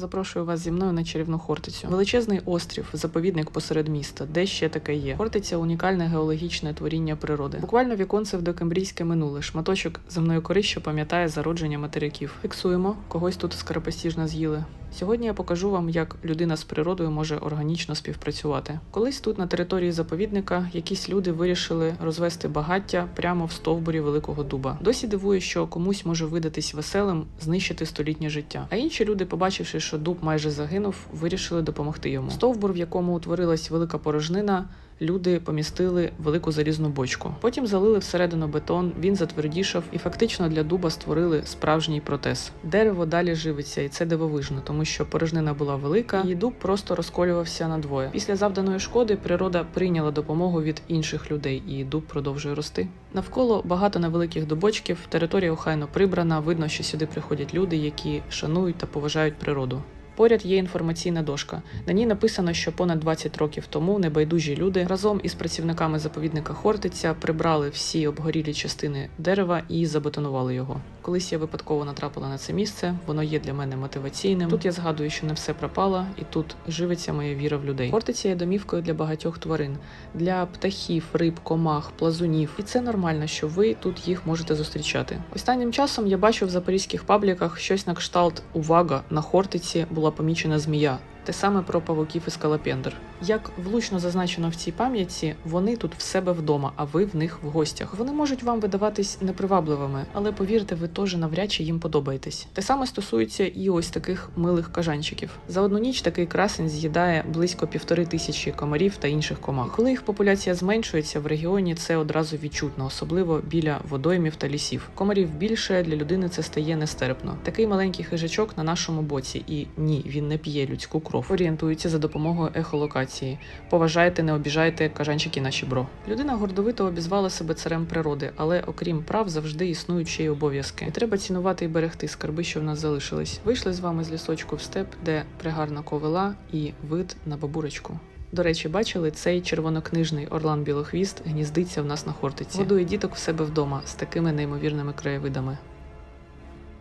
Запрошую вас зі мною на чарівну Хортицю. Величезний острів, заповідник посеред міста, де ще таке є. Хортиця унікальне геологічне творіння природи. Буквально віконце в докембрійське минуле, шматочок земної кори, що пам'ятає зародження материків. Фіксуємо, когось тут скоропостіжно з'їли. Сьогодні я покажу вам, як людина з природою може органічно співпрацювати. Колись тут, на території заповідника, якісь люди вирішили розвести багаття прямо в стовбурі великого дуба. Досі дивує, що комусь може видатись веселим знищити столітнє життя. А інші люди, побачивши, що дуб майже загинув, вирішили допомогти йому. Стовбур, в якому утворилась велика порожнина, люди помістили велику залізну бочку. Потім залили всередину бетон, він затвердішав, і фактично для дуба створили справжній протез. Дерево далі живиться, і це дивовижно, тому що порожнина була велика, і дуб просто розколювався надвоє. Після завданої шкоди природа прийняла допомогу від інших людей, і дуб продовжує рости. Навколо багато невеликих дубочків, територія охайно прибрана. Видно, що сюди приходять люди, які шанують та поважають природу. Поряд є інформаційна дошка. На ній написано, що понад 20 років тому небайдужі люди разом із працівниками заповідника Хортиця прибрали всі обгорілі частини дерева і забетонували його. Колись я випадково натрапила на це місце, воно є для мене мотиваційним. Тут я згадую, що не все пропало, і тут живиться моя віра в людей. Хортиця є домівкою для багатьох тварин, для птахів, риб, комах, плазунів. І це нормально, що ви тут їх можете зустрічати. Останнім часом я бачу в запорізьких пабліках щось на кшталт увага на Хортиці була помічена змія. Те саме про павуків і скалопендр. Як влучно зазначено в цій пам'ятці, вони тут в себе вдома, а ви в них в гостях. Вони можуть вам видаватись непривабливими, але повірте, ви теж навряд чи їм подобаєтесь. Те саме стосується і ось таких милих кажанчиків. За одну ніч такий красень з'їдає близько півтори тисячі комарів та інших комах. Коли їх популяція зменшується в регіоні, це одразу відчутно, особливо біля водоймів та лісів. Комарів більше для людини це стає нестерпно. Такий маленький хижачок на нашому боці, і ні, він не п'є людську кров. Орієнтується за допомогою ехолокації. Поважайте, не обіжайте кажанчики наші бро. Людина гордовито обізвала себе царем природи, але окрім прав завжди існують ще й обов'язки. І треба цінувати і берегти скарби, що в нас залишились. Вийшли з вами з лісочку в степ, де пригарна ковила і вид на бабурочку. До речі, бачили, цей червонокнижний орлан білохвіст гніздиться в нас на хортиці. Годує діток в себе вдома з такими неймовірними краєвидами.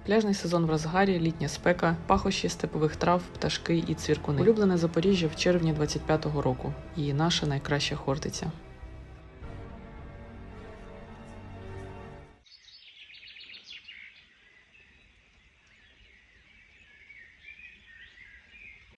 Пляжний сезон в розгарі, літня спека, пахощі степових трав, пташки і цвіркуни. Улюблене Запоріжжя в червні 25-го року. І наша найкраща хортиця.